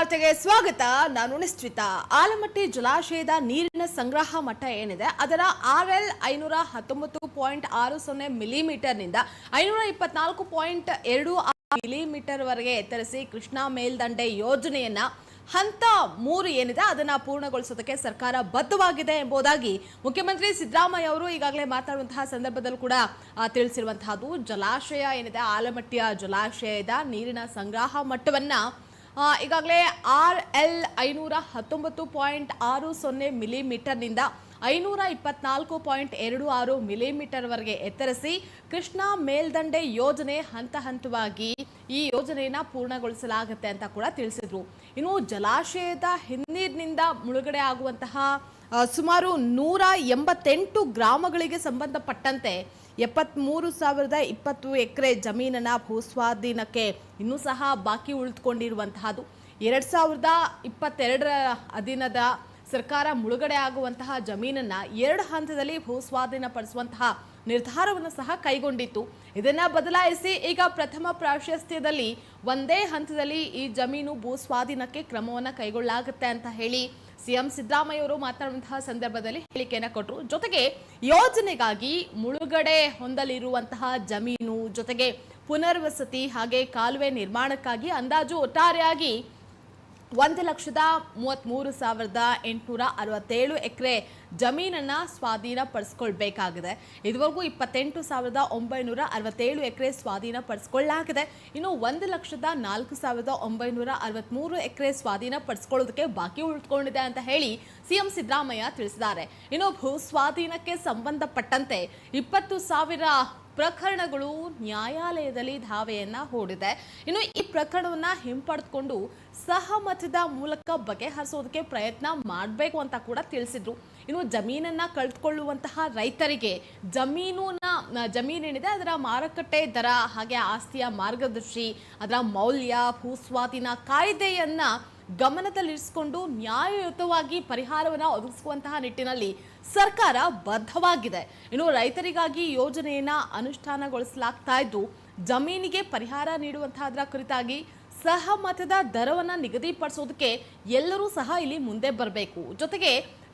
ಅಗ್ರವಾರ್ತೆಗೆ ಸ್ವಾಗತ. ನಾನು ನಿಶ್ಚಿತ. ಆಲಮಟ್ಟಿ ಜಲಾಶಯದ ನೀರಿನ ಸಂಗ್ರಹ ಮಟ್ಟ ಏನಿದೆ? ಅದರ ಆರ್ ಎಲ್ ಐನೂರ ಹತ್ತೊಂಬತ್ತು ಪಾಯಿಂಟ್ ಆರು ಸೊನ್ನೆ ಮಿಲಿಮೀಟರ್ನಿಂದ ಐನೂರ ಇಪ್ಪತ್ನಾಲ್ಕು ಪಾಯಿಂಟ್ ಎರಡು ಆರು ಮಿಲಿಮೀಟರ್ ವರೆಗೆ ಎತ್ತರಿಸಿ ಕೃಷ್ಣಾ ಮೇಲ್ದಂಡೆ ಯೋಜನೆಯನ್ನ ಹಂತ ಮೂರು ಏನಿದೆ ಅದನ್ನ ಪೂರ್ಣಗೊಳಿಸೋದಕ್ಕೆ ಸರ್ಕಾರ ಬದ್ಧವಾಗಿದೆ ಎಂಬುದಾಗಿ ಮುಖ್ಯಮಂತ್ರಿ ಸಿದ್ದರಾಮಯ್ಯ ಅವರು ಈಗಾಗಲೇ ಮಾತಾಡುವಂತಹ ಸಂದರ್ಭದಲ್ಲೂ ಕೂಡ ತಿಳಿಸಿರುವಂತಹದ್ದು ಜಲಾಶಯ ಏನಿದೆ? ಆಲಮಟ್ಟಿಯ ಜಲಾಶಯದ ನೀರಿನ ಸಂಗ್ರಹ ಮಟ್ಟವನ್ನ ಈಗಾಗಲೇ ಆರ್ ಎಲ್ ಐನೂರ ಹತ್ತೊಂಬತ್ತು ಪಾಯಿಂಟ್ ಆರು ಸೊನ್ನೆ ಮಿಲಿಮೀಟರ್ನಿಂದ ಐನೂರ ಇಪ್ಪತ್ನಾಲ್ಕು ಪಾಯಿಂಟ್ ಎರಡು ಆರು ಮಿಲಿಮೀಟರ್ವರೆಗೆ ಎತ್ತರಿಸಿ ಕೃಷ್ಣಾ ಮೇಲ್ದಂಡೆ ಯೋಜನೆ ಹಂತ ಹಂತವಾಗಿ ಈ ಯೋಜನೆಯನ್ನು ಪೂರ್ಣಗೊಳಿಸಲಾಗುತ್ತೆ ಅಂತ ಕೂಡ ತಿಳಿಸಿದ್ರು. ಇನ್ನು ಜಲಾಶಯದ ಹಿನ್ನೀರಿನಿಂದ ಮುಳುಗಡೆ ಆಗುವಂತಹ ಸುಮಾರು ನೂರ ಎಂಬತ್ತೆಂಟು ಗ್ರಾಮಗಳಿಗೆ ಸಂಬಂಧಪಟ್ಟಂತೆ ಎಪ್ಪತ್ಮೂರು ಸಾವಿರದ ಇಪ್ಪತ್ತು ಎಕರೆ ಜಮೀನನ್ನ ಭೂಸ್ವಾಧೀನಕ್ಕೆ ಇನ್ನೂ ಸಹ ಬಾಕಿ ಉಳಿದುಕೊಂಡಿರುವಂತಹದ್ದು. ಎರಡು ಸಾವಿರದ ಇಪ್ಪತ್ತೆರಡರ ಅಧೀನದ ಸರ್ಕಾರ ಮುಳುಗಡೆ ಆಗುವಂತಹ ಜಮೀನನ್ನ ಎರಡು ಹಂತದಲ್ಲಿ ಭೂಸ್ವಾಧೀನಪಡಿಸುವಂತಹ ನಿರ್ಧಾರವನ್ನು ಸಹ ಕೈಗೊಂಡಿತ್ತು. ಇದನ್ನು ಬದಲಾಯಿಸಿ ಈಗ ಪ್ರಥಮ ಪ್ರಾಶಸ್ತ್ಯದಲ್ಲಿ ಒಂದೇ ಹಂತದಲ್ಲಿ ಈ ಜಮೀನು ಭೂಸ್ವಾಧೀನಕ್ಕೆ ಕ್ರಮವನ್ನು ಕೈಗೊಳ್ಳಲಾಗುತ್ತೆ ಅಂತ ಹೇಳಿ ಸಿಎಂ ಸಿದ್ದರಾಮಯ್ಯ ಅವರು ಮಾತನಾಡುವಂತಹ ಸಂದರ್ಭದಲ್ಲಿ ಹೇಳಿಕೆಯನ್ನು ಕೊಟ್ಟರು ಜೊತೆಗೆ ಯೋಜನೆಗಾಗಿ ಮುಳುಗಡೆ ಹೊಂದಲಿರುವಂತಹ ಜಮೀನು ಜೊತೆಗೆ ಪುನರ್ವಸತಿ ಹಾಗೆ ಕಾಲುವೆ ನಿರ್ಮಾಣಕ್ಕಾಗಿ ಅಂದಾಜು ಒಟ್ಟಾರೆಯಾಗಿ ಒಂದು ಲಕ್ಷದ ಮೂವತ್ತ್ಮೂರು ಸಾವಿರದ ಎಂಟುನೂರ ಅರವತ್ತೇಳು ಎಕರೆ ಜಮೀನನ್ನು ಸ್ವಾಧೀನಪಡಿಸ್ಕೊಳ್ಬೇಕಾಗಿದೆ. ಇದುವರೆಗೂ ಇಪ್ಪತ್ತೆಂಟು ಸಾವಿರದ ಒಂಬೈನೂರ ಅರವತ್ತೇಳು ಎಕರೆ ಸ್ವಾಧೀನಪಡಿಸ್ಕೊಳ್ಳಾಗಿದೆ ಇನ್ನು ಒಂದು ಲಕ್ಷದ ನಾಲ್ಕು ಸಾವಿರದ ಒಂಬೈನೂರ ಅರವತ್ತ್ಮೂರು ಎಕರೆ ಸ್ವಾಧೀನಪಡಿಸ್ಕೊಳ್ಳೋದಕ್ಕೆ ಬಾಕಿ ಉಳಿದುಕೊಂಡಿದೆ ಅಂತ ಹೇಳಿ ಸಿಎಂ ಸಿದ್ದರಾಮಯ್ಯ ತಿಳಿಸಿದ್ದಾರೆ. ಇನ್ನು ಭೂ ಸ್ವಾಧೀನಕ್ಕೆ ಸಂಬಂಧಪಟ್ಟಂತೆ ಇಪ್ಪತ್ತು ಸಾವಿರ ಪ್ರಕರಣಗಳು ನ್ಯಾಯಾಲಯದಲ್ಲಿ ಧಾವೆಯನ್ನ ಹೂಡಿದೆ. ಇನ್ನು ಈ ಪ್ರಕರಣವನ್ನ ಹಿಂಪಡೆದುಕೊಂಡು ಸಹಮತದ ಮೂಲಕ ಬಗೆಹರಿಸೋದಕ್ಕೆ ಪ್ರಯತ್ನ ಮಾಡಬೇಕು ಅಂತ ಕೂಡ ತಿಳಿಸಿದ್ರು. ಇನ್ನು ಜಮೀನನ್ನ ಕಳೆದುಕೊಳ್ಳುವಂತಹ ರೈತರಿಗೆ ಜಮೀನುನ ಜಮೀನೇನಿದೆ ಅದರ ಮಾರುಕಟ್ಟೆ ದರ, ಹಾಗೆ ಆಸ್ತಿಯ ಮಾರ್ಗದರ್ಶಿ, ಅದರ ಮೌಲ್ಯ, ಭೂಸ್ವಾಧೀನ ಕಾಯ್ದೆಯನ್ನ ಗಮನದಲ್ಲಿರಿಸಿಕೊಂಡು ನ್ಯಾಯಯುತವಾಗಿ ಪರಿಹಾರವನ್ನು ಒದಗಿಸುವಂತಹ ನಿಟ್ಟಿನಲ್ಲಿ ಸರ್ಕಾರ ಬದ್ಧವಾಗಿದೆ. ಇನ್ನು ರೈತರಿಗಾಗಿ ಯೋಜನೆಯನ್ನ ಅನುಷ್ಠಾನಗೊಳಿಸಲಾಗ್ತಾ ಇದ್ದು, ಜಮೀನಿಗೆ ಪರಿಹಾರ ನೀಡುವಂತಹದ್ರ ಕುರಿತಾಗಿ ಸಹಮತದ ದರವನ್ನು ನಿಗದಿಪಡಿಸೋದಕ್ಕೆ ಎಲ್ಲರೂ ಸಹ ಇಲ್ಲಿ ಮುಂದೆ ಬರಬೇಕು. ಜೊತೆಗೆ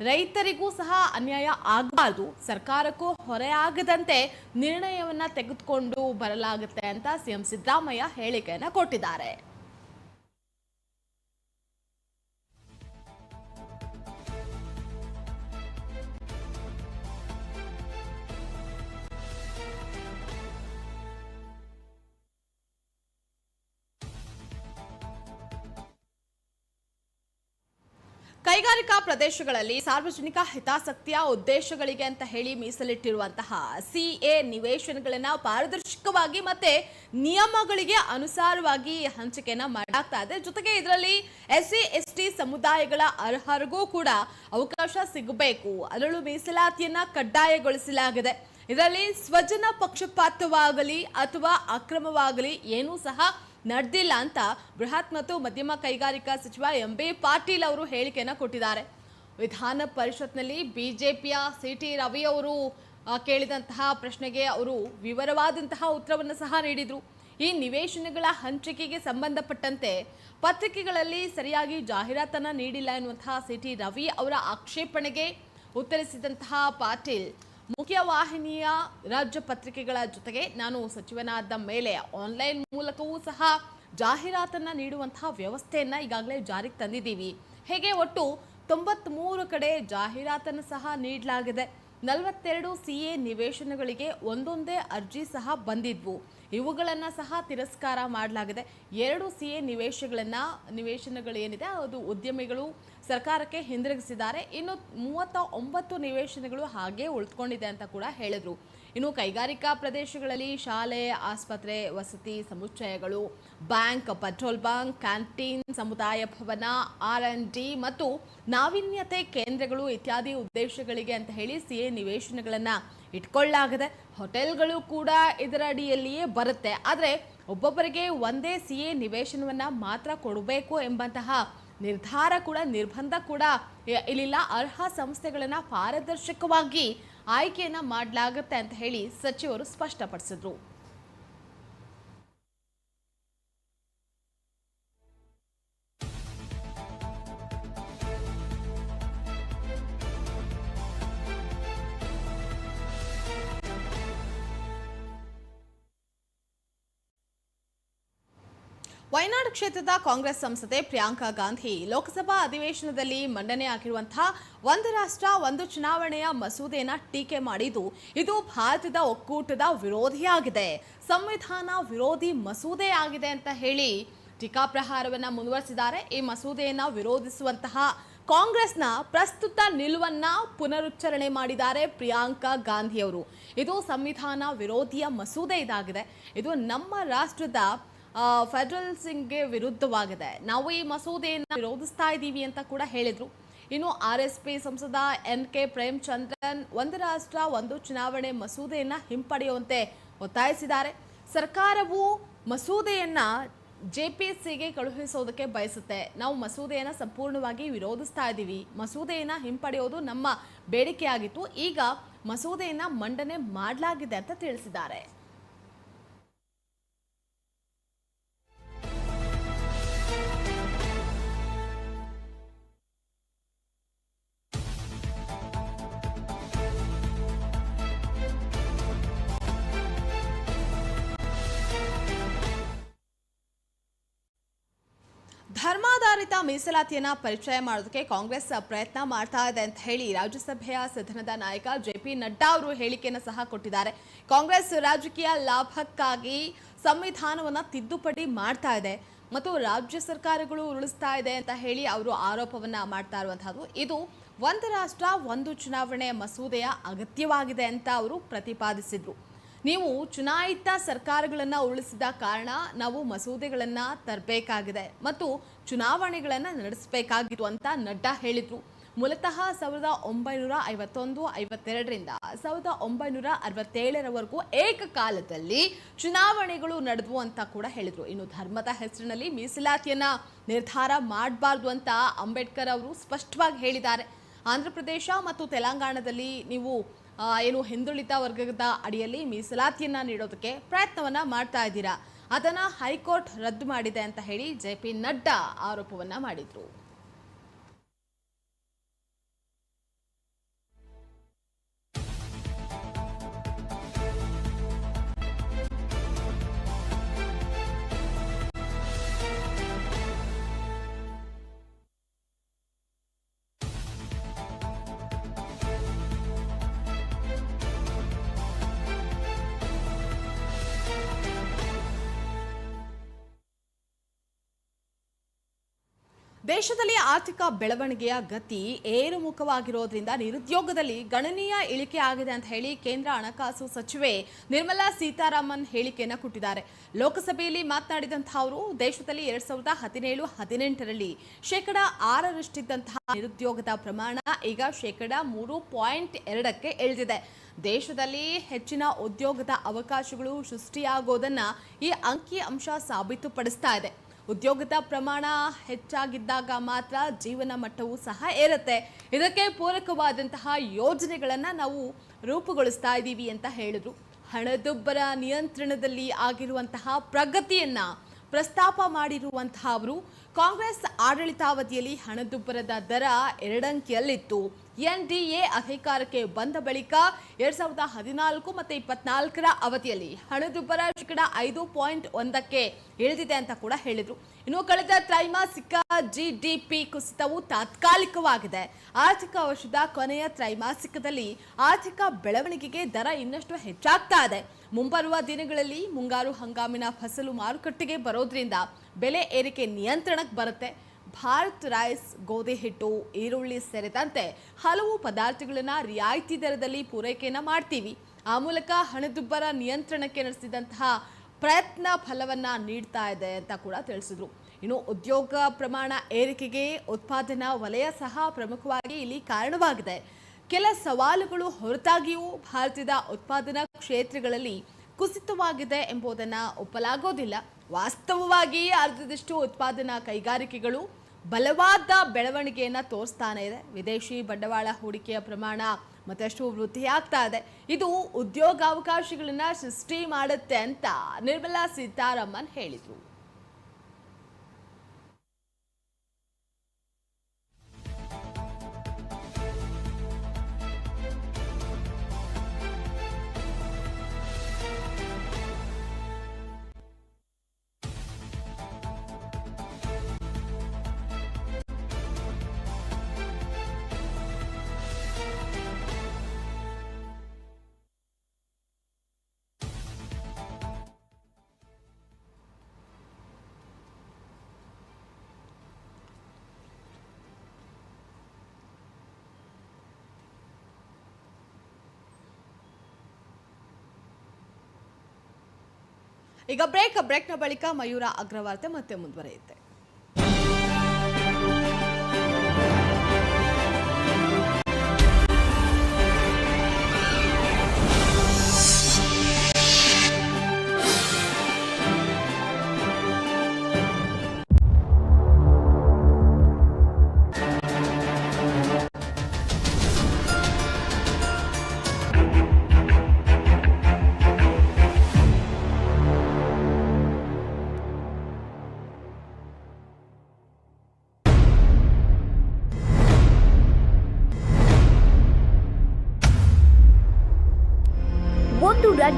ರೈತರಿಗೂ ಸಹ ಅನ್ಯಾಯ ಆಗಬಾರ್ದು. ಸರ್ಕಾರಕ್ಕೂ ಹೊರೆಯಾಗದಂತೆ ನಿರ್ಣಯವನ್ನ ತೆಗೆದುಕೊಂಡು ಬರಲಾಗುತ್ತೆ ಅಂತ ಸಿಎಂ ಸಿದ್ದರಾಮಯ್ಯ ಹೇಳಿಕೆಯನ್ನು ಕೊಟ್ಟಿದ್ದಾರೆ. ಕೈಗಾರಿಕಾ ಪ್ರದೇಶಗಳಲ್ಲಿ ಸಾರ್ವಜನಿಕ ಹಿತಾಸಕ್ತಿಯ ಉದ್ದೇಶಗಳಿಗೆ ಅಂತ ಹೇಳಿ ಮೀಸಲಿಟ್ಟಿರುವಂತಹ ಸಿಎ ನಿವೇಶನಗಳನ್ನ ಪಾರದರ್ಶಕವಾಗಿ ಮತ್ತೆ ನಿಯಮಗಳಿಗೆ ಅನುಸಾರವಾಗಿ ಹಂಚಿಕೆಯನ್ನ ಮಾಡಾಗ್ತಾ ಇದೆ. ಜೊತೆಗೆ ಇದರಲ್ಲಿ ಎಸ್ ಸಿ ಎಸ್ ಟಿ ಸಮುದಾಯಗಳ ಅರ್ಹರಿಗೂ ಕೂಡ ಅವಕಾಶ ಸಿಗಬೇಕು. ಅದರಲ್ಲೂ ಮೀಸಲಾತಿಯನ್ನ ಕಡ್ಡಾಯಗೊಳಿಸಲಾಗಿದೆ. ಇದರಲ್ಲಿ ಸ್ವಜನ ಪಕ್ಷಪಾತವಾಗಲಿ ಅಥವಾ ಅಕ್ರಮವಾಗಲಿ ಏನೂ ಸಹ ನಡೆದಿಲ್ಲ ಅಂತ ಬೃಹತ್ ಮತ್ತು ಮಧ್ಯಮ ಕೈಗಾರಿಕಾ ಸಚಿವ ಎಂ ಬಿ ಪಾಟೀಲ್ ಅವರು ಹೇಳಿಕೆಯನ್ನು ಕೊಟ್ಟಿದ್ದಾರೆ. ವಿಧಾನ ಪರಿಷತ್ನಲ್ಲಿ ಬಿಜೆಪಿಯ ಸಿ ಟಿ ರವಿ ಅವರು ಕೇಳಿದಂತಹ ಪ್ರಶ್ನೆಗೆ ಅವರು ವಿವರವಾದಂತಹ ಉತ್ತರವನ್ನು ಸಹ ನೀಡಿದರು. ಈ ನಿವೇಶನಗಳ ಹಂಚಿಕೆಗೆ ಸಂಬಂಧಪಟ್ಟಂತೆ ಪತ್ರಿಕೆಗಳಲ್ಲಿ ಸರಿಯಾಗಿ ಜಾಹೀರಾತನ್ನು ನೀಡಿಲ್ಲ ಎನ್ನುವಂತಹ ಸಿ ಟಿ ರವಿ ಅವರ ಆಕ್ಷೇಪಣೆಗೆ ಉತ್ತರಿಸಿದಂತಹ ಪಾಟೀಲ್ ಮುಖ್ಯವಾಹಿನಿಯ ರಾಜ್ಯ ಪತ್ರಿಕೆಗಳ ಜೊತೆಗೆ ನಾನು ಸಚಿವನಾದ ಮೇಲೆ ಆನ್ಲೈನ್ ಮೂಲಕವೂ ಸಹ ಜಾಹೀರಾತನ್ನ ನೀಡುವಂತಹ ವ್ಯವಸ್ಥೆಯನ್ನ ಈಗಾಗಲೇ ಜಾರಿಗೆ ತಂದಿದ್ದೀವಿ. ಹೇಗೆ ಒಟ್ಟು ತೊಂಬತ್ಮೂರು ಕಡೆ ಜಾಹೀರಾತನ್ನು ಸಹ ನೀಡಲಾಗಿದೆ. ನಲವತ್ತೆರಡು ಸಿ ಎ ನಿವೇಶನಗಳಿಗೆ ಒಂದೊಂದೇ ಅರ್ಜಿ ಸಹ ಬಂದಿದ್ವು. ಇವುಗಳನ್ನು ಸಹ ತಿರಸ್ಕಾರ ಮಾಡಲಾಗಿದೆ. ಎರಡು ಸಿ ಸಿಎ ನಿವೇಶಗಳನ್ನ, ನಿವೇಶನಗಳೇನಿದೆ, ಅದು ಉದ್ಯಮಿಗಳು ಸರ್ಕಾರಕ್ಕೆ ಹಿಂದಿರುಗಿಸಿದ್ದಾರೆ. ಇನ್ನು ಮೂವತ್ತ ಒಂಬತ್ತು ನಿವೇಶನಗಳು ಹಾಗೆ ಉಳಿದುಕೊಂಡಿದೆ ಅಂತ ಕೂಡ ಹೇಳಿದ್ರು. ಇನ್ನು ಕೈಗಾರಿಕಾ ಪ್ರದೇಶಗಳಲ್ಲಿ ಶಾಲೆ, ಆಸ್ಪತ್ರೆ, ವಸತಿ, ಸಮುಚ್ಚಯಗಳು, ಬ್ಯಾಂಕ್, ಪೆಟ್ರೋಲ್ ಬಂಕ್, ಕ್ಯಾಂಟೀನ್, ಸಮುದಾಯ ಭವನ, ಆರ್ ಡಿ ಮತ್ತು ನಾವೀನ್ಯತೆ ಕೇಂದ್ರಗಳು ಇತ್ಯಾದಿ ಉದ್ದೇಶಗಳಿಗೆ ಅಂತ ಹೇಳಿ ಸಿ ಎ ನಿವೇಶನಗಳನ್ನು ಇಟ್ಕೊಳ್ಳಲಾಗಿದೆ. ಹೋಟೆಲ್ಗಳು ಕೂಡ ಇದರ ಅಡಿಯಲ್ಲಿಯೇ ಬರುತ್ತೆ. ಆದರೆ ಒಬ್ಬೊಬ್ಬರಿಗೆ ಒಂದೇ ಸಿ ಎ ನಿವೇಶನವನ್ನು ಮಾತ್ರ ಕೊಡಬೇಕು ಎಂಬಂತಹ ನಿರ್ಧಾರ ಕೂಡ ನಿರ್ಬಂಧ ಕೂಡ ಇಲ್ಲಿಲ್ಲ. ಅರ್ಹ ಸಂಸ್ಥೆಗಳನ್ನ ಪಾರದರ್ಶಕವಾಗಿ ಆಯ್ಕೆಯನ್ನ ಮಾಡಲಾಗುತ್ತೆ ಅಂತ ಹೇಳಿ ಸಚಿವರು ಸ್ಪಷ್ಟಪಡಿಸಿದ್ರು. ಕ್ಷೇತ್ರದ ಕಾಂಗ್ರೆಸ್ ಸಂಸದೆ ಪ್ರಿಯಾಂಕಾ ಗಾಂಧಿ. ಲೋಕಸಭಾ ಅಧಿವೇಶನದಲ್ಲಿ ಮಂಡನೆ ಆಗಿರುವಂತಹ ಒಂದು ರಾಷ್ಟ್ರ, ಒಂದು ಚುನಾವಣೆಯ ಮಸೂದೆಯನ್ನ ಟೀಕೆ ಮಾಡಿದ್ದು, ಇದು ಭಾರತದ ಒಕ್ಕೂಟದ ವಿರೋಧಿಯಾಗಿದೆ ಸಂವಿಧಾನ ವಿರೋಧಿ ಮಸೂದೆ ಆಗಿದೆ ಅಂತ ಹೇಳಿ ಟೀಕಾಪ್ರಹಾರವನ್ನ ಮುಂದುವರಿಸಿದ್ದಾರೆ. ಈ ಮಸೂದೆಯನ್ನ ವಿರೋಧಿಸುವಂತಹ ಕಾಂಗ್ರೆಸ್ನ ಪ್ರಸ್ತುತ ನಿಲುವನ್ನ ಪುನರುಚ್ಚರಣೆ ಮಾಡಿದ್ದಾರೆ ಪ್ರಿಯಾಂಕಾ ಗಾಂಧಿಯವರು ಇದು ಸಂವಿಧಾನ ವಿರೋಧಿಯ ಮಸೂದೆ ಇದಾಗಿದೆ. ಇದು ನಮ್ಮ ರಾಷ್ಟ್ರದ ಫೆಡರಲ್ಸಿಂಗ್ಗೆ ವಿರುದ್ಧವಾಗಿದೆ. ನಾವು ಈ ಮಸೂದೆಯನ್ನು ವಿರೋಧಿಸ್ತಾ ಇದ್ದೀವಿ ಅಂತ ಕೂಡ ಹೇಳಿದರು. ಇನ್ನು ಆರ್ ಎಸ್ ಪಿ ಸಂಸದ ಎನ್ ಕೆ ಪ್ರೇಮಚಂದ್ರನ್ ಒಂದು ರಾಷ್ಟ್ರ, ಒಂದು ಚುನಾವಣೆ ಮಸೂದೆಯನ್ನು ಹಿಂಪಡೆಯುವಂತೆ ಒತ್ತಾಯಿಸಿದ್ದಾರೆ. ಸರ್ಕಾರವು ಮಸೂದೆಯನ್ನು ಜೆ ಪಿ ಎಸ್ ಸಿಗೆ ಕಳುಹಿಸೋದಕ್ಕೆ ಬಯಸುತ್ತೆ. ನಾವು ಮಸೂದೆಯನ್ನು ಸಂಪೂರ್ಣವಾಗಿ ವಿರೋಧಿಸ್ತಾ ಇದ್ದೀವಿ. ಮಸೂದೆಯನ್ನು ಹಿಂಪಡೆಯೋದು ನಮ್ಮ ಬೇಡಿಕೆಯಾಗಿತ್ತು. ಈಗ ಮಸೂದೆಯನ್ನು ಮಂಡನೆ ಮಾಡಲಾಗಿದೆ ಅಂತ ತಿಳಿಸಿದ್ದಾರೆ. ಧರ್ಮಾಧಾರಿತ ಮೀಸಲಾತಿಯನ್ನ ಪರಿಚಯ ಮಾಡೋದಕ್ಕೆ ಕಾಂಗ್ರೆಸ್ ಪ್ರಯತ್ನ ಮಾಡ್ತಾ ಇದೆ ಅಂತ ಹೇಳಿ ರಾಜ್ಯಸಭೆಯ ಸದನದ ನಾಯಕ ಜೆ ಪಿ ನಡ್ಡಾ ಅವರು ಹೇಳಿಕೆಯನ್ನು ಸಹ ಕೊಟ್ಟಿದ್ದಾರೆ. ಕಾಂಗ್ರೆಸ್ ರಾಜಕೀಯ ಲಾಭಕ್ಕಾಗಿ ಸಂವಿಧಾನವನ್ನ ತಿದ್ದುಪಡಿ ಮಾಡ್ತಾ ಇದೆ ಮತ್ತು ರಾಜ್ಯ ಸರ್ಕಾರಗಳು ಉರುಳಿಸ್ತಾ ಇದೆ ಅಂತ ಹೇಳಿ ಅವರು ಆರೋಪವನ್ನ ಮಾಡ್ತಾ ಇರುವಂತಹದ್ದು. ಇದು ಒಂದು ರಾಷ್ಟ್ರ, ಒಂದು ಚುನಾವಣೆ ಮಸೂದೆಯ ಅಗತ್ಯವಾಗಿದೆ ಅಂತ ಅವರು ಪ್ರತಿಪಾದಿಸಿದ್ರು. ನೀವು ಚುನಾಯಿತ ಸರ್ಕಾರಗಳನ್ನು ಉಳಿಸಿದ ಕಾರಣ ನಾವು ಮಸೂದೆಗಳನ್ನು ತರಬೇಕಾಗಿದೆ ಮತ್ತು ಚುನಾವಣೆಗಳನ್ನು ನಡೆಸಬೇಕಾಗಿತ್ತು ಅಂತ ನಡ್ಡಾ ಹೇಳಿದರು. ಮೂಲತಃ ಸಾವಿರದ ಒಂಬೈನೂರ ಐವತ್ತೊಂದು, ಐವತ್ತೆರಡರಿಂದ ಸಾವಿರದ ಒಂಬೈನೂರ ಅರವತ್ತೇಳರವರೆಗೂ ಏಕಕಾಲದಲ್ಲಿ ಚುನಾವಣೆಗಳು ನಡೆದವು ಅಂತ ಕೂಡ ಹೇಳಿದರು. ಇನ್ನು ಧರ್ಮದ ಹೆಸರಿನಲ್ಲಿ ಮೀಸಲಾತಿಯನ್ನು ನಿರ್ಧಾರ ಮಾಡಬಾರ್ದು ಅಂತ ಅಂಬೇಡ್ಕರ್ ಅವರು ಸ್ಪಷ್ಟವಾಗಿ ಹೇಳಿದ್ದಾರೆ. ಆಂಧ್ರ ಪ್ರದೇಶ ಮತ್ತು ತೆಲಂಗಾಣದಲ್ಲಿ ನೀವು ಏನು ಹಿಂದುಳಿತ ವರ್ಗದ ಅಡಿಯಲ್ಲಿ ಮೀಸಲಾತಿಯನ್ನ ನೀಡೋದಕ್ಕೆ ಪ್ರಯತ್ನವನ್ನ ಮಾಡ್ತಾ ಇದ್ದೀರಾ? ಅದನ್ನ ಹೈಕೋರ್ಟ್ ರದ್ದು ಮಾಡಿದೆ ಅಂತ ಹೇಳಿ ಜೆ ಪಿ ನಡ್ಡಾ ಆರೋಪವನ್ನ ಮಾಡಿದ್ರು. ದೇಶದಲ್ಲಿ ಆರ್ಥಿಕ ಬೆಳವಣಿಗೆಯ ಗತಿ ಏರುಮುಖವಾಗಿರೋದ್ರಿಂದ ನಿರುದ್ಯೋಗದಲ್ಲಿ ಗಣನೀಯ ಇಳಿಕೆ ಆಗಿದೆ ಅಂತ ಹೇಳಿ ಕೇಂದ್ರ ಹಣಕಾಸು ಸಚಿವೆ ನಿರ್ಮಲಾ ಸೀತಾರಾಮನ್ ಹೇಳಿಕೆಯನ್ನು ಕೊಟ್ಟಿದ್ದಾರೆ. ಲೋಕಸಭೆಯಲ್ಲಿ ಮಾತನಾಡಿದಂತಹ ಅವರು ದೇಶದಲ್ಲಿ ಎರಡ್ ಸಾವಿರದ ಹದಿನೇಳು, ಹದಿನೆಂಟರಲ್ಲಿ ಶೇಕಡ ಆರರಷ್ಟಿದ್ದಂತಹ ನಿರುದ್ಯೋಗದ ಪ್ರಮಾಣ ಈಗ ಶೇಕಡ ಮೂರು ಪಾಯಿಂಟ್ ಎರಡಕ್ಕೆ ಇಳಿದಿದೆ. ದೇಶದಲ್ಲಿ ಹೆಚ್ಚಿನ ಉದ್ಯೋಗದ ಅವಕಾಶಗಳು ಸೃಷ್ಟಿಯಾಗೋದನ್ನ ಈ ಅಂಕಿ ಅಂಶ ಸಾಬೀತುಪಡಿಸ್ತಾ ಇದೆ. ಉದ್ಯೋಗದ ಪ್ರಮಾಣ ಹೆಚ್ಚಾಗಿದ್ದಾಗ ಮಾತ್ರ ಜೀವನ ಮಟ್ಟವು ಸಹ ಏರುತ್ತೆ. ಇದಕ್ಕೆ ಪೂರಕವಾದಂತಹ ಯೋಜನೆಗಳನ್ನು ನಾವು ರೂಪುಗೊಳಿಸ್ತಾ ಇದ್ದೀವಿ ಅಂತ ಹೇಳಿದ್ರು. ಹಣದುಬ್ಬರ ನಿಯಂತ್ರಣದಲ್ಲಿ ಆಗಿರುವಂತಹ ಪ್ರಗತಿಯನ್ನ ಪ್ರಸ್ತಾಪ ಮಾಡಿರುವಂತಹ ಅವರು ಕಾಂಗ್ರೆಸ್ ಆಡಳಿತಾವಧಿಯಲ್ಲಿ ಹಣದುಬ್ಬರದ ದರ ಎರಡಂಕಿಯಲ್ಲಿತ್ತು. ಎನ್ ಡಿ ಎ ಅಧಿಕಾರಕ್ಕೆ ಬಂದ ಬಳಿಕ ಎರಡ್ ಸಾವಿರದ ಹದಿನಾಲ್ಕು ಮತ್ತು ಇಪ್ಪತ್ನಾಲ್ಕರ ಅವಧಿಯಲ್ಲಿ ಹಣದುಬ್ಬರ ಶೇಕಡ ಐದು ಪಾಯಿಂಟ್ ಒಂದಕ್ಕೆ ಇಳಿದಿದೆ ಅಂತ ಕೂಡ ಹೇಳಿದರು. ಇನ್ನು ಕಳೆದ ತ್ರೈಮಾಸಿಕ ಜಿ ಡಿ ಪಿ ಕುಸಿತವು ತಾತ್ಕಾಲಿಕವಾಗಿದೆ. ಆರ್ಥಿಕ ವರ್ಷದ ಕೊನೆಯ ತ್ರೈಮಾಸಿಕದಲ್ಲಿ ಆರ್ಥಿಕ ಬೆಳವಣಿಗೆಗೆ ದರ ಇನ್ನಷ್ಟು ಹೆಚ್ಚಾಗ್ತಾ ಇದೆ. ಮುಂಬರುವ ದಿನಗಳಲ್ಲಿ ಮುಂಗಾರು ಹಂಗಾಮಿನ ಫಸಲು ಮಾರುಕಟ್ಟೆಗೆ ಬರೋದ್ರಿಂದ ಬೆಲೆ ಏರಿಕೆ ನಿಯಂತ್ರಣಕ್ಕೆ ಬರುತ್ತೆ. ಭಾರತ್ ರೈಸ್ ಗೋಧಿ ಹಿಟ್ಟು, ಈರುಳ್ಳಿ ಸೇರಿದಂತೆ ಹಲವು ಪದಾರ್ಥಗಳನ್ನು ರಿಯಾಯಿತಿ ದರದಲ್ಲಿ ಪೂರೈಕೆಯನ್ನು ಮಾಡ್ತೀವಿ. ಆ ಮೂಲಕ ಹಣದುಬ್ಬರ ನಿಯಂತ್ರಣಕ್ಕೆ ನಡೆಸಿದಂತಹ ಪ್ರಯತ್ನ ಫಲವನ್ನು ನೀಡ್ತಾ ಇದೆ ಅಂತ ಕೂಡ ತಿಳಿಸಿದರು. ಇನ್ನು ಉದ್ಯೋಗ ಪ್ರಮಾಣ ಏರಿಕೆಗೆ ಉತ್ಪಾದನಾ ವಲಯ ಸಹ ಪ್ರಮುಖವಾಗಿ ಇಲ್ಲಿ ಕಾರಣವಾಗಿದೆ. ಕೆಲ ಸವಾಲುಗಳು ಹೊರತಾಗಿಯೂ ಭಾರತದ ಉತ್ಪಾದನಾ ಕ್ಷೇತ್ರಗಳಲ್ಲಿ ಕುಸಿತವಾಗಿದೆ ಎಂಬುದನ್ನು ಒಪ್ಪಲಾಗೋದಿಲ್ಲ. ವಾಸ್ತವವಾಗಿ ಅರ್ಧದಷ್ಟು ಉತ್ಪಾದನಾ ಕೈಗಾರಿಕೆಗಳು ಬಲವಾದ ಬೆಳವಣಿಗೆಯನ್ನು ತೋರಿಸ್ತಾನೆ ಇದೆ. ವಿದೇಶಿ ಬಂಡವಾಳ ಹೂಡಿಕೆಯ ಪ್ರಮಾಣ ಮತ್ತಷ್ಟು ವೃದ್ಧಿಯಾಗ್ತಾ ಇದೆ. ಇದು ಉದ್ಯೋಗಾವಕಾಶಗಳನ್ನು ಸೃಷ್ಟಿ ಮಾಡುತ್ತೆ ಅಂತ ನಿರ್ಮಲಾ ಸೀತಾರಾಮನ್ ಹೇಳಿದರು. ಈಗ ಬ್ರೇಕ್ ಬ್ರೇಕ್ನ ಬಳಿಕ ಮಯೂರ ಅಗ್ರವಾರ್ತೆ ಮತ್ತೆ ಮುಂದುವರಿಯುತ್ತೆ.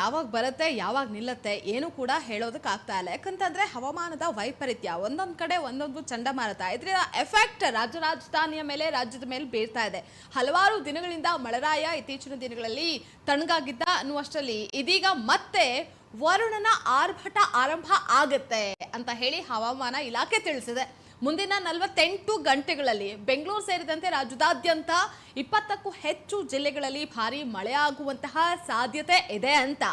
ಯಾವಾಗ ಬರುತ್ತೆ, ಯಾವಾಗ ನಿಲ್ಲತ್ತೆ, ಏನು ಕೂಡ ಹೇಳೋದಕ್ಕೆ ಆಗ್ತಾ ಇಲ್ಲ. ಯಾಕಂತಂದ್ರೆ ಹವಾಮಾನದ ವೈಪರೀತ್ಯ, ಒಂದೊಂದು ಕಡೆ ಒಂದೊಂದು ಚಂಡಮಾರುತ ಇದರ ಎಫೆಕ್ಟ್ ರಾಜ್ಯ ರಾಜಧಾನಿಯ ಮೇಲೆ ರಾಜ್ಯದ ಮೇಲೆ ಬೀರ್ತಾ ಇದೆ. ಹಲವಾರು ದಿನಗಳಿಂದ ಮಳೆರಾಯ ಇತ್ತೀಚಿನ ದಿನಗಳಲ್ಲಿ ತಣ್ಣಗಾಗಿದ್ದ ಅನ್ನುವಷ್ಟರಲ್ಲಿ ಇದೀಗ ಮತ್ತೆ ವರುಣನ ಆರ್ಭಟ ಆರಂಭ ಆಗತ್ತೆ ಅಂತ ಹೇಳಿ ಹವಾಮಾನ ಇಲಾಖೆ ತಿಳಿಸಿದೆ. ಮುಂದಿನ ನಲವತ್ತೆಂಟು ಗಂಟೆಗಳಲ್ಲಿ ಬೆಂಗಳೂರು ಸೇರಿದಂತೆ ರಾಜ್ಯದಾದ್ಯಂತ ಇಪ್ಪತ್ತಕ್ಕೂ ಹೆಚ್ಚು ಜಿಲ್ಲೆಗಳಲ್ಲಿ ಭಾರಿ ಮಳೆಯಾಗುವಂತಹ ಸಾಧ್ಯತೆ ಇದೆ ಅಂತ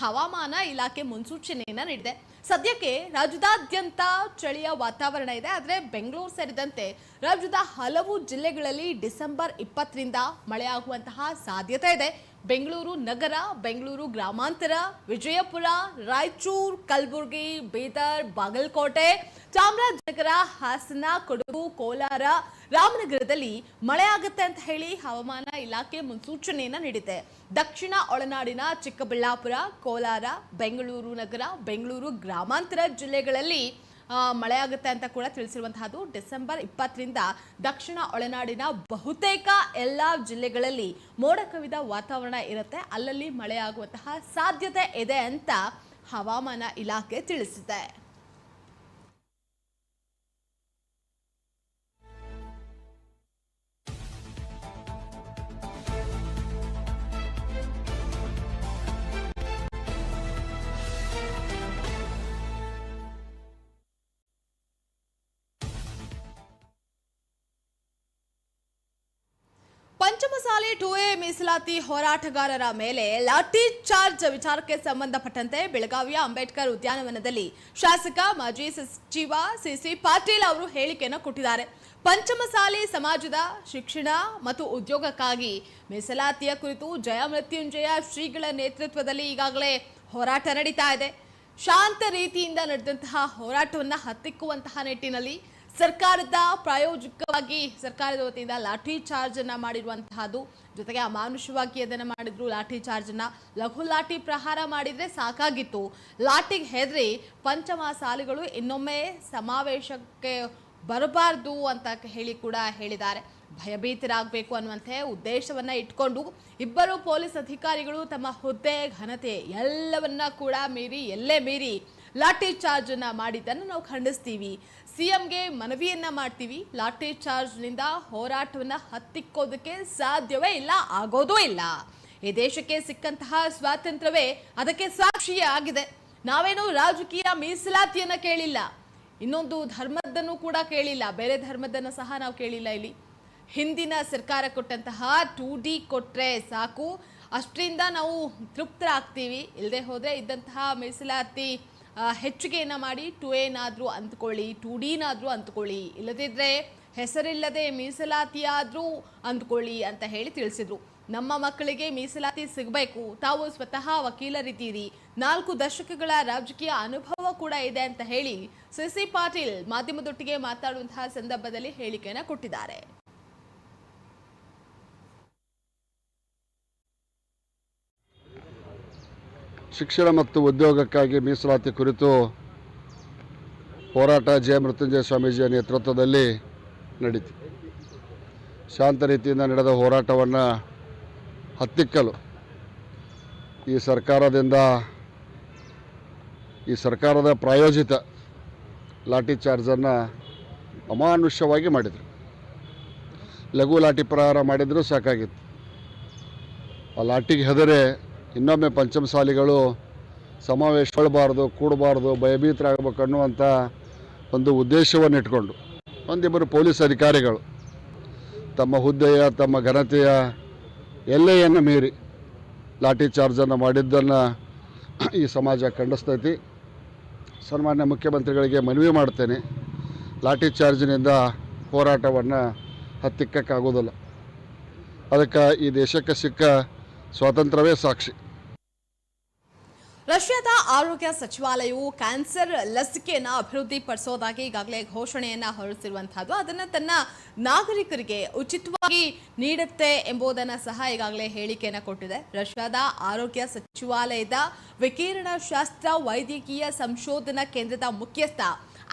ಹವಾಮಾನ ಇಲಾಖೆ ಮುನ್ಸೂಚನೆಯನ್ನು ನೀಡಿದೆ. ಸದ್ಯಕ್ಕೆ ರಾಜ್ಯದಾದ್ಯಂತ ಚಳಿಯ ವಾತಾವರಣ ಇದೆ, ಆದರೆ ಬೆಂಗಳೂರು ಸೇರಿದಂತೆ ರಾಜ್ಯದ ಹಲವು ಜಿಲ್ಲೆಗಳಲ್ಲಿ ಡಿಸೆಂಬರ್ ಇಪ್ಪತ್ತರಿಂದ ಮಳೆಯಾಗುವಂತಹ ಸಾಧ್ಯತೆ ಇದೆ. ಬೆಂಗಳೂರು ನಗರ, ಬೆಂಗಳೂರು ಗ್ರಾಮಾಂತರ, ವಿಜಯಪುರ, ರಾಯಚೂರು, ಕಲಬುರಗಿ, ಬೀದರ್, ಬಾಗಲಕೋಟೆ, ಚಾಮರಾಜನಗರ, ಹಾಸನ, ಕೊಡಗು, ಕೋಲಾರ, ರಾಮನಗರದಲ್ಲಿ ಮಳೆ ಆಗುತ್ತೆ ಅಂತ ಹೇಳಿ ಹವಾಮಾನ ಇಲಾಖೆ ಮುನ್ಸೂಚನೆಯನ್ನ ನೀಡಿದೆ. ದಕ್ಷಿಣ ಒಳನಾಡಿನ ಚಿಕ್ಕಬಳ್ಳಾಪುರ, ಕೋಲಾರ, ಬೆಂಗಳೂರು ನಗರ, ಬೆಂಗಳೂರು ಗ್ರಾಮಾಂತರ ಜಿಲ್ಲೆಗಳಲ್ಲಿ ಮಳೆ ಆಗುತ್ತೆ ಅಂತ ಕೂಡ ತಿಳಿಸಿರುವಂತಹದ್ದು. ಡಿಸೆಂಬರ್ ಇಪ್ಪತ್ತರಿಂದ ದಕ್ಷಿಣ ಒಳನಾಡಿನ ಬಹುತೇಕ ಎಲ್ಲ ಜಿಲ್ಲೆಗಳಲ್ಲಿ ಮೋಡ ಕವಿದ ವಾತಾವರಣ ಇರುತ್ತೆ. ಅಲ್ಲಲ್ಲಿ ಮಳೆ ಆಗುವಂತಹ ಸಾಧ್ಯತೆ ಇದೆ ಅಂತ ಹವಾಮಾನ ಇಲಾಖೆ ತಿಳಿಸಿದೆ. ಪಂಚಮಸಾಲಿ ಟು ಎ ಮೀಸಲಾತಿ ಹೋರಾಟಗಾರರ ಮೇಲೆ ಲಾಠಿ ಚಾರ್ಜ್ ವಿಚಾರಕ್ಕೆ ಸಂಬಂಧಪಟ್ಟಂತೆ ಬೆಳಗಾವಿಯ ಅಂಬೇಡ್ಕರ್ ಉದ್ಯಾನವನದಲ್ಲಿ ಶಾಸಕ ಮಾಜಿ ಸಚಿವ ಸಿಸಿ ಪಾಟೀಲ್ ಅವರು ಹೇಳಿಕೆಯನ್ನು ಕೊಟ್ಟಿದ್ದಾರೆ. ಪಂಚಮಸಾಲಿ ಸಮಾಜದ ಶಿಕ್ಷಣ ಮತ್ತು ಉದ್ಯೋಗಕ್ಕಾಗಿ ಮೀಸಲಾತಿಯ ಕುರಿತು ಜಯ ಮೃತ್ಯುಂಜಯ ಶ್ರೀಗಳ ನೇತೃತ್ವದಲ್ಲಿ ಈಗಾಗಲೇ ಹೋರಾಟ ನಡೀತಾ ಇದೆ. ಶಾಂತ ರೀತಿಯಿಂದ ನಡೆದಂತಹ ಹೋರಾಟವನ್ನು ಹತ್ತಿಕ್ಕುವಂತಹ ನಿಟ್ಟಿನಲ್ಲಿ ಸರ್ಕಾರದ ಪ್ರಾಯೋಜಕವಾಗಿ ಸರ್ಕಾರದ ವತಿಯಿಂದ ಲಾಠಿ ಚಾರ್ಜನ್ನು ಮಾಡಿರುವಂತಹದ್ದು. ಜೊತೆಗೆ ಅಮಾನುಷವಾಗಿ ಅದನ್ನು ಮಾಡಿದ್ರು, ಲಾಠಿ ಚಾರ್ಜನ್ನು ಲಘು ಲಾಠಿ ಪ್ರಹಾರ ಮಾಡಿದ್ರೆ ಸಾಕಾಗಿತ್ತು. ಲಾಠಿಗೆ ಹೆದರಿ ಪಂಚಮಸಾಲಿಗಳು ಇನ್ನೊಮ್ಮೆ ಸಮಾವೇಶಕ್ಕೆ ಬರಬಾರ್ದು ಅಂತ ಹೇಳಿ ಕೂಡ ಹೇಳಿದ್ದಾರೆ. ಭಯಭೀತರಾಗಬೇಕು ಅನ್ನುವಂತೆ ಉದ್ದೇಶವನ್ನ ಇಟ್ಕೊಂಡು ಇಬ್ಬರು ಪೊಲೀಸ್ ಅಧಿಕಾರಿಗಳು ತಮ್ಮ ಹುದ್ದೆ, ಘನತೆ ಎಲ್ಲವನ್ನ ಕೂಡ ಮೀರಿ ಎಲ್ಲೇ ಮೀರಿ ಲಾಠಿ ಚಾರ್ಜನ್ನು ಮಾಡಿದ್ದನ್ನು ನಾವು ಖಂಡಿಸ್ತೀವಿ. ಸಿಎಂಗೆ ಮನವಿಯನ್ನ ಮಾಡ್ತೀವಿ. ಲಾಠಿ ಚಾರ್ಜ್ನಿಂದ ಹೋರಾಟವನ್ನ ಹತ್ತಿಕ್ಕೋದಕ್ಕೆ ಸಾಧ್ಯವೇ ಇಲ್ಲ, ಆಗೋದೂ ಇಲ್ಲ. ಈ ದೇಶಕ್ಕೆ ಸಿಕ್ಕಂತಹ ಸ್ವಾತಂತ್ರ್ಯವೇ ಅದಕ್ಕೆ ಸಾಕ್ಷಿಯಾಗಿದೆ ನಾವೇನು ರಾಜಕೀಯ ಮೀಸಲಾತಿಯನ್ನು ಕೇಳಿಲ್ಲ. ಇನ್ನೊಂದು ಧರ್ಮದ್ದನ್ನು ಕೂಡ ಕೇಳಿಲ್ಲ. ಬೇರೆ ಧರ್ಮದ್ದನ್ನು ಸಹ ನಾವು ಕೇಳಿಲ್ಲ ಇಲ್ಲಿ. ಹಿಂದಿನ ಸರ್ಕಾರ ಕೊಟ್ಟಂತಹ ಟೂ ಡಿ ಕೊಟ್ಟರೆ ಸಾಕು. ಅಷ್ಟರಿಂದ ನಾವು ತೃಪ್ತರಾಗ್ತೀವಿ. ಇಲ್ಲದೆ ಹೋದರೆ ಇದ್ದಂತಹ ಮೀಸಲಾತಿ ಹೆಚ್ಚಿಗೆಯನ್ನ ಮಾಡಿ ಟು ಏನಾದರೂ ಅಂದ್ಕೊಳ್ಳಿ, ಟು ಡಿನಾದರೂ ಅಂದ್ಕೊಳ್ಳಿ. ಇಲ್ಲದಿದ್ದರೆ ಹೆಸರಿಲ್ಲದೆ ಮೀಸಲಾತಿಯಾದರೂ ಅಂದ್ಕೊಳ್ಳಿ ಅಂತ ಹೇಳಿ ತಿಳಿಸಿದರು. ನಮ್ಮ ಮಕ್ಕಳಿಗೆ ಮೀಸಲಾತಿ ಸಿಗಬೇಕು. ತಾವು ಸ್ವತಃ ವಕೀಲರಿದ್ದೀರಿ. ನಾಲ್ಕು ದಶಕಗಳ ರಾಜಕೀಯ ಅನುಭವ ಕೂಡ ಇದೆ ಅಂತ ಹೇಳಿ ಸಿಸಿ ಪಾಟೀಲ್ ಮಾಧ್ಯಮದೊಟ್ಟಿಗೆ ಮಾತಾಡುವಂತಹ ಸಂದರ್ಭದಲ್ಲಿ ಹೇಳಿಕೆಯನ್ನು ಕೊಟ್ಟಿದ್ದಾರೆ. ಶಿಕ್ಷಣ ಮತ್ತು ಉದ್ಯೋಗಕ್ಕಾಗಿ ಮೀಸಲಾತಿ ಕುರಿತು ಹೋರಾಟ ಜಯ ಮೃತ್ಯುಂಜಯ ಸ್ವಾಮೀಜಿಯ ನೇತೃತ್ವದಲ್ಲಿ ನಡೀತು. ಶಾಂತ ರೀತಿಯಿಂದ ನಡೆದ ಹೋರಾಟವನ್ನು ಹತ್ತಿಕ್ಕಲು ಈ ಸರ್ಕಾರದಿಂದ ಈ ಸರ್ಕಾರದ ಪ್ರಾಯೋಜಿತ ಲಾಠಿ ಚಾರ್ಜನ್ನು ಅಮಾನುಷ್ಯವಾಗಿ ಮಾಡಿದರು. ಲಘು ಲಾಠಿ ಪ್ರಹಾರ ಮಾಡಿದರೂ ಸಾಕಾಗಿತ್ತು. ಆ ಲಾಠಿಗೆ ಹೆದರೆ ಇನ್ನೊಮ್ಮೆ ಪಂಚಮಸಾಲಿಗಳು ಸಮಾವೇಶಗೊಳ್ಳಬಾರ್ದು ಕೂಡಬಾರ್ದು, ಭಯಭೀತರಾಗಬೇಕು ಅನ್ನುವಂಥ ಒಂದು ಉದ್ದೇಶವನ್ನು ಇಟ್ಕೊಂಡು ಒಂದಿಬ್ಬರು ಪೊಲೀಸ್ ಅಧಿಕಾರಿಗಳು ತಮ್ಮ ಹುದ್ದೆಯ, ತಮ್ಮ ಘನತೆಯ ಎಲ್ಲೆಯನ್ನು ಮೀರಿ ಲಾಠಿ ಚಾರ್ಜನ್ನು ಮಾಡಿದ್ದನ್ನು ಈ ಸಮಾಜ ಖಂಡಿಸ್ತೈತಿ. ಸನ್ಮಾನ್ಯ ಮುಖ್ಯಮಂತ್ರಿಗಳಿಗೆ ಮನವಿ ಮಾಡ್ತೇನೆ. ಲಾಠಿ ಚಾರ್ಜಿನಿಂದ ಹೋರಾಟವನ್ನು ಹತ್ತಿಕ್ಕಕ್ಕಾಗೋದಿಲ್ಲ. ಅದಕ್ಕೆ ಈ ದೇಶಕ್ಕೆ ಸಿಕ್ಕ ಸ್ವಾತಂತ್ರ್ಯವೇ ಸಾಕ್ಷಿ. ರಷ್ಯಾದ ಆರೋಗ್ಯ ಸಚಿವಾಲಯವು ಕ್ಯಾನ್ಸರ್ ಲಸಿಕೆಯನ್ನು ಅಭಿವೃದ್ಧಿ ಪಡಿಸೋದಾಗಿ ಈಗಾಗಲೇ ಘೋಷಣೆಯನ್ನು ಹೊರಡಿಸಿರುವಂತಹದ್ದು. ಅದನ್ನು ತನ್ನ ನಾಗರಿಕರಿಗೆ ಉಚಿತವಾಗಿ ನೀಡುತ್ತೆ ಎಂಬುದನ್ನು ಸಹ ಈಗಾಗಲೇ ಹೇಳಿಕೆಯನ್ನು ಕೊಟ್ಟಿದೆ. ರಷ್ಯಾದ ಆರೋಗ್ಯ ಸಚಿವಾಲಯದ ವಿಕಿರಣ ಶಾಸ್ತ್ರ ವೈದ್ಯಕೀಯ ಸಂಶೋಧನಾ ಕೇಂದ್ರದ ಮುಖ್ಯಸ್ಥ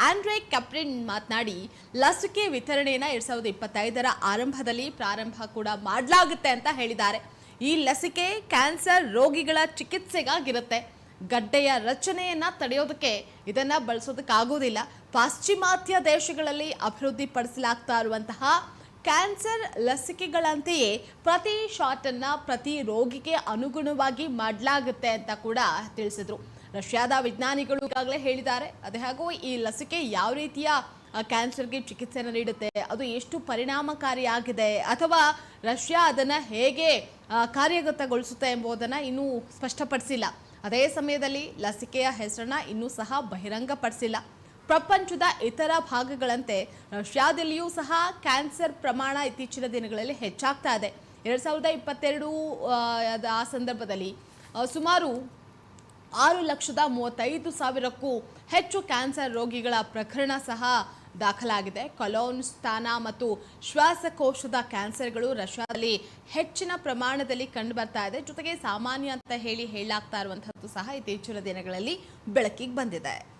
ಆಂಡ್ರೆ ಕ್ಯಾಪ್ರಿನ್ ಮಾತನಾಡಿ, ಲಸಿಕೆ ವಿತರಣೆಯನ್ನು ಎರಡ್ ಸಾವಿರದ ಇಪ್ಪತ್ತೈದರ ಆರಂಭದಲ್ಲಿ ಪ್ರಾರಂಭ ಕೂಡ ಮಾಡಲಾಗುತ್ತೆ ಅಂತ ಹೇಳಿದ್ದಾರೆ. ಈ ಲಸಿಕೆ ಕ್ಯಾನ್ಸರ್ ರೋಗಿಗಳ ಚಿಕಿತ್ಸೆಗಾಗಿರುತ್ತೆ. ಗಡ್ಡೆಯ ರಚನೆಯನ್ನ ತಡೆಯೋದಕ್ಕೆ ಇದನ್ನ ಬಳಸೋದಕ್ಕಾಗೋದಿಲ್ಲ. ಪಾಶ್ಚಿಮಾತ್ಯ ದೇಶಗಳಲ್ಲಿ ಅಭಿವೃದ್ಧಿಪಡಿಸಲಾಗ್ತಾ ಇರುವಂತಹ ಕ್ಯಾನ್ಸರ್ ಲಸಿಕೆಗಳಂತೆಯೇ ಪ್ರತಿ ಶಾಟ್ ಅನ್ನ ಪ್ರತಿ ರೋಗಿಗೆ ಅನುಗುಣವಾಗಿ ಮಾಡಲಾಗುತ್ತೆ ಅಂತ ಕೂಡ ತಿಳಿಸಿದ್ರು. ರಷ್ಯಾದ ವಿಜ್ಞಾನಿಗಳು ಈಗಾಗಲೇ ಹೇಳಿದ್ದಾರೆ, ಅದೇ ಹಾಗೂ ಈ ಲಸಿಕೆ ಯಾವ ರೀತಿಯ ಕ್ಯಾನ್ಸರ್ಗೆ ಚಿಕಿತ್ಸೆಯನ್ನು ನೀಡುತ್ತೆ, ಅದು ಎಷ್ಟು ಪರಿಣಾಮಕಾರಿಯಾಗಿದೆ, ಅಥವಾ ರಷ್ಯಾ ಅದನ್ನು ಹೇಗೆ ಕಾರ್ಯಗತಗೊಳಿಸುತ್ತೆ ಎಂಬುದನ್ನು ಇನ್ನೂ ಸ್ಪಷ್ಟಪಡಿಸಿಲ್ಲ. ಅದೇ ಸಮಯದಲ್ಲಿ ಲಸಿಕೆಯ ಹೆಸರನ್ನ ಇನ್ನೂ ಸಹ ಬಹಿರಂಗಪಡಿಸಿಲ್ಲ. ಪ್ರಪಂಚದ ಇತರ ಭಾಗಗಳಂತೆ ರಷ್ಯಾದಲ್ಲಿಯೂ ಸಹ ಕ್ಯಾನ್ಸರ್ ಪ್ರಮಾಣ ಇತ್ತೀಚಿನ ದಿನಗಳಲ್ಲಿ ಹೆಚ್ಚಾಗ್ತಾ ಇದೆ. ಎರಡು ಸಾವಿರದ ಇಪ್ಪತ್ತೆರಡು ಆ, ಸಂದರ್ಭದಲ್ಲಿ ಸುಮಾರು ಆರು ಲಕ್ಷದ ಮೂವತ್ತೈದು ಸಾವಿರಕ್ಕೂ ಹೆಚ್ಚು ಕ್ಯಾನ್ಸರ್ ರೋಗಿಗಳ ಪ್ರಕರಣ ಸಹ ದಾಖಲಾಗಿದೆ. ಕೊಲೋನ್ ಸ್ಥಾನ ಮತ್ತು ಶ್ವಾಸಕೋಶದ ಕ್ಯಾನ್ಸರ್ಗಳು ರಷ್ಯಾದಲ್ಲಿ ಹೆಚ್ಚಿನ ಪ್ರಮಾಣದಲ್ಲಿ ಕಂಡು ಬರ್ತಾ ಇದೆ. ಜೊತೆಗೆ ಸಾಮಾನ್ಯ ಅಂತ ಹೇಳಿ ಹೇಳಾಗ್ತಾ ಇರುವಂತಹದ್ದು ಸಹ ಇತ್ತೀಚಿನ ದಿನಗಳಲ್ಲಿ ಬೆಳಕಿಗೆ ಬಂದಿದೆ.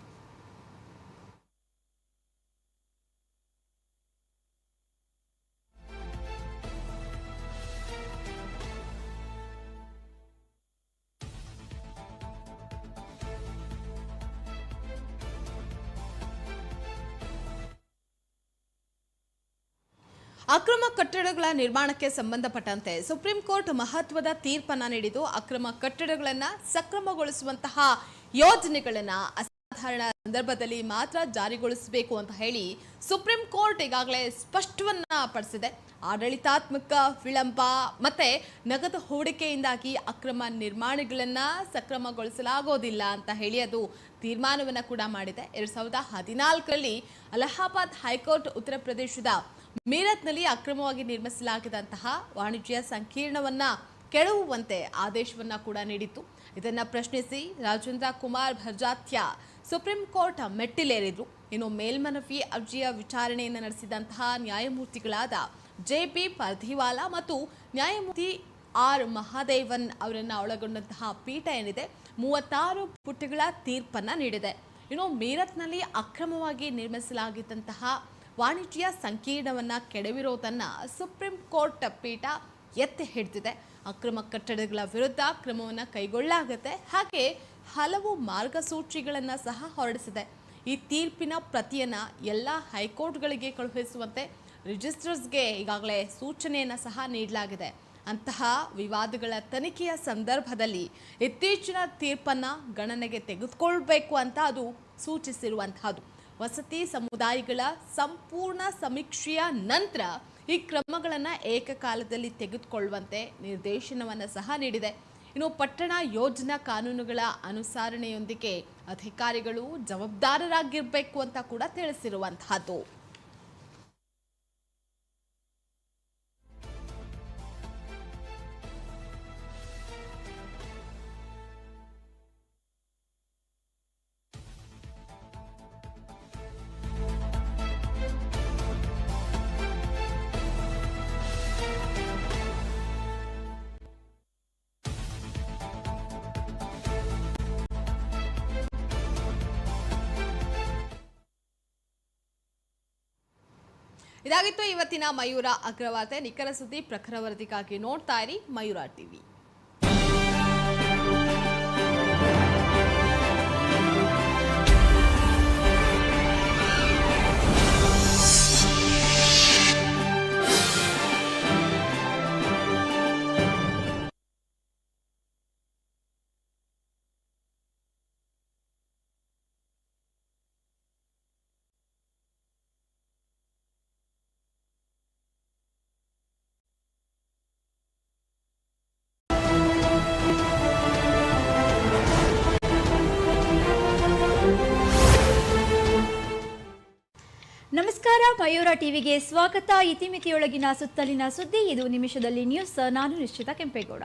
ಅಕ್ರಮ ಕಟ್ಟಡಗಳ ನಿರ್ಮಾಣಕ್ಕೆ ಸಂಬಂಧಪಟ್ಟಂತೆ ಸುಪ್ರೀಂ ಕೋರ್ಟ್ ಮಹತ್ವದ ತೀರ್ಪನ್ನ ನೀಡಿದ್ದು ಅಕ್ರಮ ಕಟ್ಟಡಗಳನ್ನು ಸಕ್ರಮಗೊಳಿಸುವಂತಹ ಯೋಜನೆಗಳನ್ನ ಅಸಾಧಾರಣ ಸಂದರ್ಭದಲ್ಲಿ ಮಾತ್ರ ಜಾರಿಗೊಳಿಸಬೇಕು ಅಂತ ಹೇಳಿ ಸುಪ್ರೀಂ ಕೋರ್ಟ್ ಈಗಾಗಲೇ ಸ್ಪಷ್ಟವನ್ನ ಪಡಿಸಿದೆ. ಆಡಳಿತಾತ್ಮಕ ವಿಳಂಬ ಮತ್ತೆ ನಗದು ಹೂಡಿಕೆಯಿಂದಾಗಿ ಅಕ್ರಮ ನಿರ್ಮಾಣಗಳನ್ನ ಸಕ್ರಮಗೊಳಿಸಲಾಗೋದಿಲ್ಲ ಅಂತ ಹೇಳಿ ಅದು ತೀರ್ಮಾನವನ್ನು ಕೂಡ ಮಾಡಿದೆ. ಎರಡ್ ಸಾವಿರದ ಹದಿನಾಲ್ಕರಲ್ಲಿ ಅಲಹಾಬಾದ್ ಹೈಕೋರ್ಟ್ ಉತ್ತರ ಪ್ರದೇಶದ ಮೀರತ್ನಲ್ಲಿ ಅಕ್ರಮವಾಗಿ ನಿರ್ಮಿಸಲಾಗಿದ್ದಂತಹ ವಾಣಿಜ್ಯ ಸಂಕೀರ್ಣವನ್ನ ಕೆಡವುವಂತೆ ಆದೇಶವನ್ನ ಕೂಡ ನೀಡಿತ್ತು. ಇದನ್ನ ಪ್ರಶ್ನಿಸಿ ರಾಜೇಂದ್ರ ಕುಮಾರ್ ಭರ್ಜಾತ್ಯ ಸುಪ್ರೀಂ ಕೋರ್ಟ್ ಮೆಟ್ಟಿಲೇರಿದ್ರು. ಇನ್ನು ಮೇಲ್ಮನವಿ ಅರ್ಜಿಯ ವಿಚಾರಣೆಯನ್ನು ನಡೆಸಿದಂತಹ ನ್ಯಾಯಮೂರ್ತಿಗಳಾದ ಜೆ ಪಿ ಪರ್ಧಿವಾಲಾ ಮತ್ತು ನ್ಯಾಯಮೂರ್ತಿ ಆರ್. ಮಹಾದೇವನ್ ಅವರನ್ನು ಒಳಗೊಂಡಂತಹ ಪೀಠ ಏನಿದೆ, ಮೂವತ್ತಾರು ಪುಟಗಳ ತೀರ್ಪನ್ನ ನೀಡಿದೆ. ಇನ್ನು ಮೀರತ್ನಲ್ಲಿ ಅಕ್ರಮವಾಗಿ ನಿರ್ಮಿಸಲಾಗಿದ್ದಂತಹ ವಾಣಿಜ್ಯ ಸಂಕೀರ್ಣವನ್ನು ಕೆಡವಿರೋದನ್ನು ಸುಪ್ರೀಂ ಕೋರ್ಟ್ ಪೀಠ ಎತ್ತಿ ಹಿಡಿದಿದೆ. ಅಕ್ರಮ ಕಟ್ಟಡಗಳ ವಿರುದ್ಧ ಕ್ರಮವನ್ನು ಕೈಗೊಳ್ಳಲಾಗುತ್ತೆ ಹಾಗೆ ಹಲವು ಮಾರ್ಗಸೂಚಿಗಳನ್ನು ಸಹ ಹೊರಡಿಸಿದೆ. ಈ ತೀರ್ಪಿನ ಪ್ರತಿಯನ್ನು ಎಲ್ಲ ಹೈಕೋರ್ಟ್ಗಳಿಗೆ ಕಳುಹಿಸುವಂತೆ ರಿಜಿಸ್ಟ್ರರ್ಸ್ಗೆ ಈಗಾಗಲೇ ಸೂಚನೆಯನ್ನು ಸಹ ನೀಡಲಾಗಿದೆ. ಅಂತಹ ವಿವಾದಗಳ ತನಿಖೆಯ ಸಂದರ್ಭದಲ್ಲಿ ಇತ್ತೀಚಿನ ತೀರ್ಪನ್ನು ಗಣನೆಗೆ ತೆಗೆದುಕೊಳ್ಬೇಕು ಅಂತ ಅದು ಸೂಚಿಸಿರುವಂತಹದ್ದು. ವಸತಿ ಸಮುದಾಯಗಳ ಸಂಪೂರ್ಣ ಸಮೀಕ್ಷೆಯ ನಂತರ ಈ ಕ್ರಮಗಳನ್ನು ಏಕಕಾಲದಲ್ಲಿ ತೆಗೆದುಕೊಳ್ಳುವಂತೆ ನಿರ್ದೇಶನವನ್ನು ಸಹ ನೀಡಿದೆ. ಇನ್ನು ಪಟ್ಟಣ ಯೋಜನಾ ಕಾನೂನುಗಳ ಅನುಸರಣೆಯೊಂದಿಗೆ ಅಧಿಕಾರಿಗಳು ಜವಾಬ್ದಾರರಾಗಿರಬೇಕು ಅಂತ ಕೂಡ ತಿಳಿಸಿರುವಂತಹದ್ದು. ಇದಾಗಿತ್ತು. ಇವತ್ತಿನ ಮಯೂರ ಅಗ್ರವಾರ್ತೆ. ನಿಖರ ಸುದ್ದಿ ಪ್ರಖರ ವರದಿಗಾಗಿ ನೋಡ್ತಾ ಇರಿ ಮಯೂರ ಟಿವಿ. ನಮಸ್ಕಾರ. ಮಯೂರ ಟಿವಿಗೆ ಸ್ವಾಗತ. ಇತಿಮಿತಿಯೊಳಗಿನ ಸುತ್ತಲಿನ ಸುದ್ದಿ. ಇದು ನಿಮಿಷದಲ್ಲಿ ನ್ಯೂಸ್ ನಾನು ನಿಶ್ಚಿತ ಕೆಂಪೇಗೌಡ.